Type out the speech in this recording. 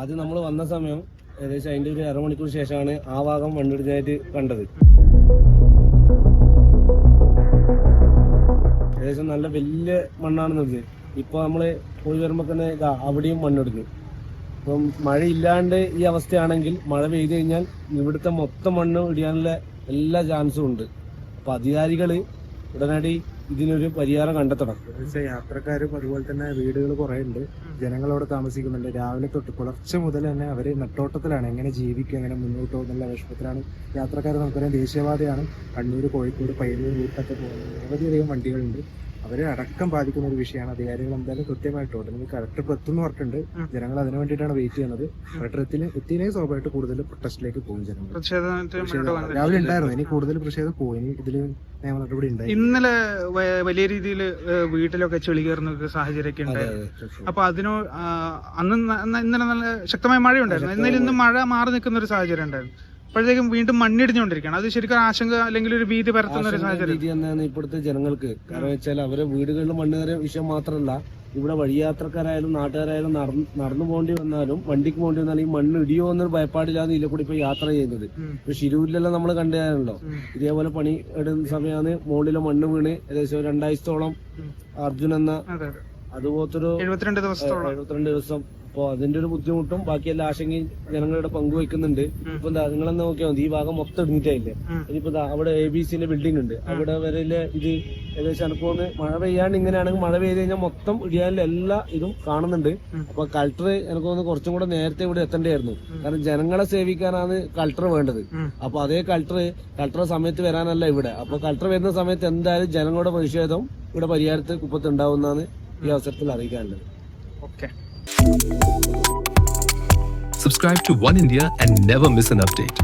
ആദ്യം നമ്മൾ വന്ന സമയം ഏകദേശം അതിന്റെ ഒരു അരമണിക്കൂർ ശേഷമാണ് ആ ഭാഗം വണ്ടിടിഞ്ഞായിട്ട് കണ്ടത്. ഏകദേശം നല്ല വലിയ മണ്ണാണെന്നത് ഇപ്പൊ നമ്മൾ പോയി വരുമ്പോ തന്നെ അവിടെയും ഇപ്പം മഴ ഇല്ലാണ്ട് ഈ അവസ്ഥയാണെങ്കിൽ മഴ പെയ്തു കഴിഞ്ഞാൽ ഇവിടുത്തെ മൊത്തം മണ്ണ് ഇടിയാനുള്ള എല്ലാ ചാൻസും ഉണ്ട്. അപ്പൊ അധികാരികൾ ഉടനടി ഇതിനൊരു പരിഹാരം കണ്ടെത്തണം. യാത്രക്കാരും അതുപോലെ തന്നെ വീടുകൾ കുറെ ഉണ്ട് ജനങ്ങൾ അവിടെ താമസിക്കുന്നുണ്ട്. രാവിലെ തൊട്ട് പുലർച്ചെ മുതൽ തന്നെ അവർ നെട്ടോട്ടത്തിലാണ് എങ്ങനെ ജീവിക്കും എങ്ങനെ മുന്നോട്ട് പോകുന്നുള്ള വിഷമത്തിലാണ് യാത്രക്കാർ നമുക്കറിയാം ദേശീയപാതയാണ്. കണ്ണൂർ കോഴിക്കോട് പയ്യന്നൂർ റൂട്ടൊക്കെ പോകുന്നത്. നിരവധിയധികം വണ്ടികളുണ്ട്. അവരെ അടക്കം ബാധിക്കുന്ന ഒരു വിഷയമാണ്. അധികാരികൾ എന്തായാലും കൃത്യമായിട്ട് ഉടനെ കളക്ടർ ഇപ്പോൾ എത്തുന്നു പറഞ്ഞിട്ടുണ്ട് ജനങ്ങൾ അതിനു വേണ്ടിയിട്ടാണ് വെയിറ്റ് ചെയ്യുന്നത്. കളക്ടർ എത്തിന് എത്തിയില്ലെങ്കിൽ സ്വാഭാവികമായിട്ട് കൂടുതൽ പ്രൊട്ടസ്റ്റിലേക്ക് പോകും ജനങ്ങൾ. രാവിലെ ഉണ്ടായിരുന്നു. ഇനി കൂടുതൽ പ്രതിഷേധം പോയി. ഇനി ഇതിൽ നിയമ നടപടി ഉണ്ടായി. ഇന്നലെ വലിയ രീതിയിൽ വീട്ടിലൊക്കെ ചെളി കയറുന്ന സാഹചര്യമൊക്കെ ഉണ്ടായിരുന്നു. അപ്പൊ അതിനോ അന്ന് ഇന്നലെ നല്ല ശക്തമായ മഴ ഉണ്ടായിരുന്നു ഇന്നലെ ഇന്ന് മഴ മാറി നിൽക്കുന്ന ഒരു സാഹചര്യം ഉണ്ടായിരുന്നു. അപ്പോഴത്തേക്കും വീണ്ടും മണ്ണിടിഞ്ഞുകൊണ്ടിരിക്കുകയാണ്. അത് ശരിക്കും ആശങ്ക അല്ലെങ്കിൽ ഒരു ഭീതി പരത്തുന്ന ഒരു സാഹചര്യം. ഭീതി തന്നെയാണ് ഇപ്പോഴത്തെ ജനങ്ങൾക്ക്. കാരണം വെച്ചാൽ അവരെ വീടുകളിൽ മണ്ണ് കയറിയ വിഷയം മാത്രമല്ല ഇവിടെ വഴിയാത്രക്കാരായാലും നാട്ടുകാരായാലും നടന്നു നടന്നു പോകേണ്ടി വന്നാലും വണ്ടിക്ക് പോകേണ്ടി വന്നാലും ഈ മണ്ണ് ഇടിയോ എന്നൊരു ഭയപ്പാടില്ലാന്ന് ഇതിലെ കൂടി ഇപ്പൊ യാത്ര ചെയ്യുന്നത്. ഇപ്പൊ ശിരൂരിലെല്ലാം നമ്മൾ കണ്ടാണല്ലോ ഇതേപോലെ പണി ഇടുന്ന സമയമാണ് മുകളിലെ മണ്ണ് വീണ് ഏകദേശം രണ്ടാഴ്ചത്തോളം. അർജുൻ എന്ന അതുപോലത്തൊരു എഴുപത്തിരണ്ട് ദിവസത്തോളം. എഴുപത്തിരണ്ട് ദിവസം. അപ്പോ അതിന്റെ ഒരു ബുദ്ധിമുട്ടും ബാക്കി എല്ലാ ആശങ്കയും ജനങ്ങളുടെ പങ്കുവെക്കുന്നുണ്ട് ഇപ്പൊ എന്താ നിങ്ങളെന്ന് നോക്കിയാൽ മതി. ഈ ഭാഗം മൊത്തം ഇടിഞ്ഞിട്ടായില്ലേ. ഇനിയിപ്പോ അവിടെ എ ബി സിന്റെ ബിൽഡിംഗ് ഉണ്ട്. അവിടെ വരെ ഇത് ഏകദേശം അനുഭവം മഴ പെയ്യാണ്ട് ഇങ്ങനെയാണെങ്കിൽ മഴ പെയ്ത് കഴിഞ്ഞാൽ മൊത്തം ഇടിയാലും എല്ലാ ഇതും കാണുന്നുണ്ട്. അപ്പൊ അപ്പൊ കളക്ടർ തോന്നുന്നു കുറച്ചും കൂടെ നേരത്തെ ഇവിടെ എത്തേണ്ടിയായിരുന്നു. കാരണം ജനങ്ങളെ സേവിക്കാനാണ് കളക്ടർ വേണ്ടത്. അപ്പൊ അതേ കളക്ടർ കളക്ടർ സമയത്ത് വരാനല്ല ഇവിടെ. അപ്പൊ കളക്ടർ വരുന്ന സമയത്ത് എന്തായാലും ജനങ്ങളുടെ പ്രതിഷേധം ഇവിടെ പരിഹാരത്ത് കുപ്പത്ത് ഉണ്ടാവുന്നതാണ് ഈ അവസരത്തിൽ അറിയിക്കാനുള്ളത് okay Subscribe to One India and never miss an update.